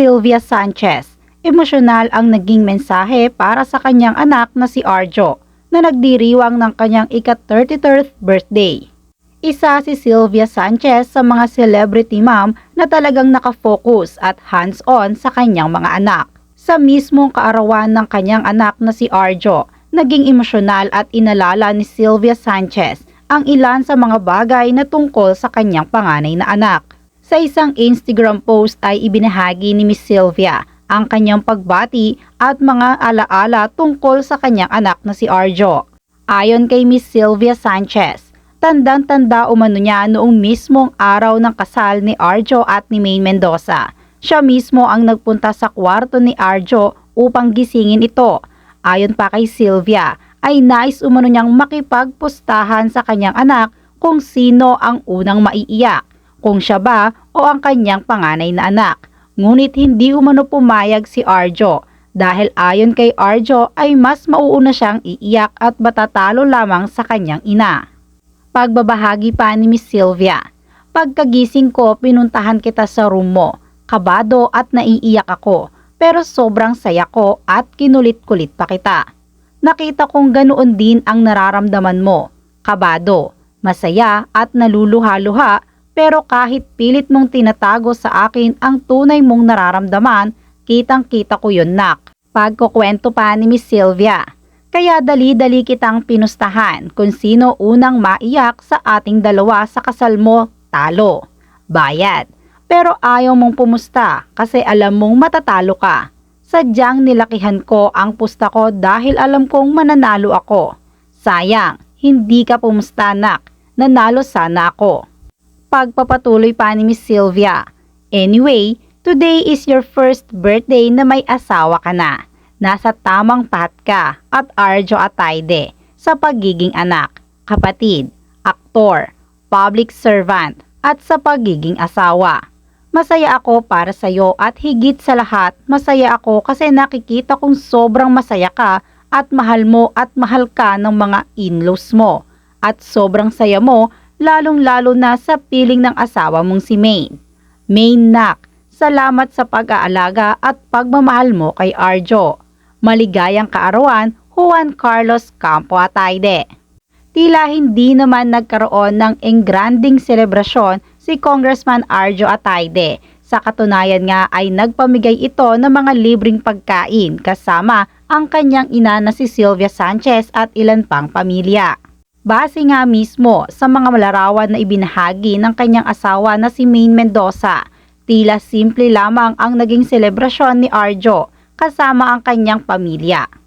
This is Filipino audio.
Sylvia Sanchez. Emosyonal ang naging mensahe para sa kanyang anak na si Arjo na nagdiriwang ng kanyang ika-33rd birthday. Isa si Sylvia Sanchez sa mga celebrity mom na talagang nakafocus at hands-on sa kanyang mga anak. Sa mismong kaarawan ng kanyang anak na si Arjo, naging emosyonal at inalala ni Sylvia Sanchez ang ilan sa mga bagay na tungkol sa kanyang panganay na anak. Sa isang Instagram post ay ibinahagi ni Miss Sylvia ang kanyang pagbati at mga alaala tungkol sa kanyang anak na si Arjo. Ayon kay Miss Sylvia Sanchez, tandang-tanda umano niya noong mismong araw ng kasal ni Arjo at ni Maine Mendoza. Siya mismo ang nagpunta sa kwarto ni Arjo upang gisingin ito. Ayon pa kay Sylvia, ay nais umano niyang makipagpustahan sa kanyang anak kung sino ang unang maiiyak, kung siya ba o ang kanyang panganay na anak. Ngunit hindi umano pumayag si Arjo dahil ayon kay Arjo ay mas mauuna siyang iiyak at matatalo lamang sa kanyang ina. Pagbabahagi pa ni Miss Sylvia, pagkagising ko pinuntahan kita sa room mo, kabado at naiiyak ako pero sobrang saya ko at kinulit-kulit pa kita. Nakita kong ganoon din ang nararamdaman mo, kabado, masaya at naluluha-luha pero kahit pilit mong tinatago sa akin ang tunay mong nararamdaman, kitang-kita ko yun nak. Pagkukwento pa ni Miss Sylvia, kaya dali-dali kitang pinustahan kung sino unang maiyak sa ating dalawa sa kasal mo, talo, bayad. Pero ayaw mong pumusta kasi alam mong matatalo ka. Sadyang nilakihan ko ang pusta ko dahil alam kong mananalo ako. Sayang, hindi ka pumusta nak, nanalo sana ako pagpapatuloy pa ni Miss Sylvia. Anyway, today is your first birthday na may asawa ka na. Nasa tamang path ka at Arjo Atayde sa pagiging anak, kapatid, aktor, public servant at sa pagiging asawa. Masaya ako para sa iyo at higit sa lahat, masaya ako kasi nakikita kong sobrang masaya ka at mahal mo at mahal ka ng mga in-laws mo. At sobrang saya mo lalong-lalo na sa piling ng asawa mong si Maine. Maine nak, salamat sa pag-aalaga at pagmamahal mo kay Arjo. Maligayang kaarawan, Juan Carlos Campo Atayde. Tila hindi naman nagkaroon ng engranding selebrasyon si Congressman Arjo Atayde. Sa katunayan nga ay nagpamigay ito ng mga libreng pagkain kasama ang kanyang ina na si Sylvia Sanchez at ilan pang pamilya. Base nga mismo sa mga malarawan na ibinahagi ng kanyang asawa na si Maine Mendoza, tila simple lamang ang naging selebrasyon ni Arjo kasama ang kanyang pamilya.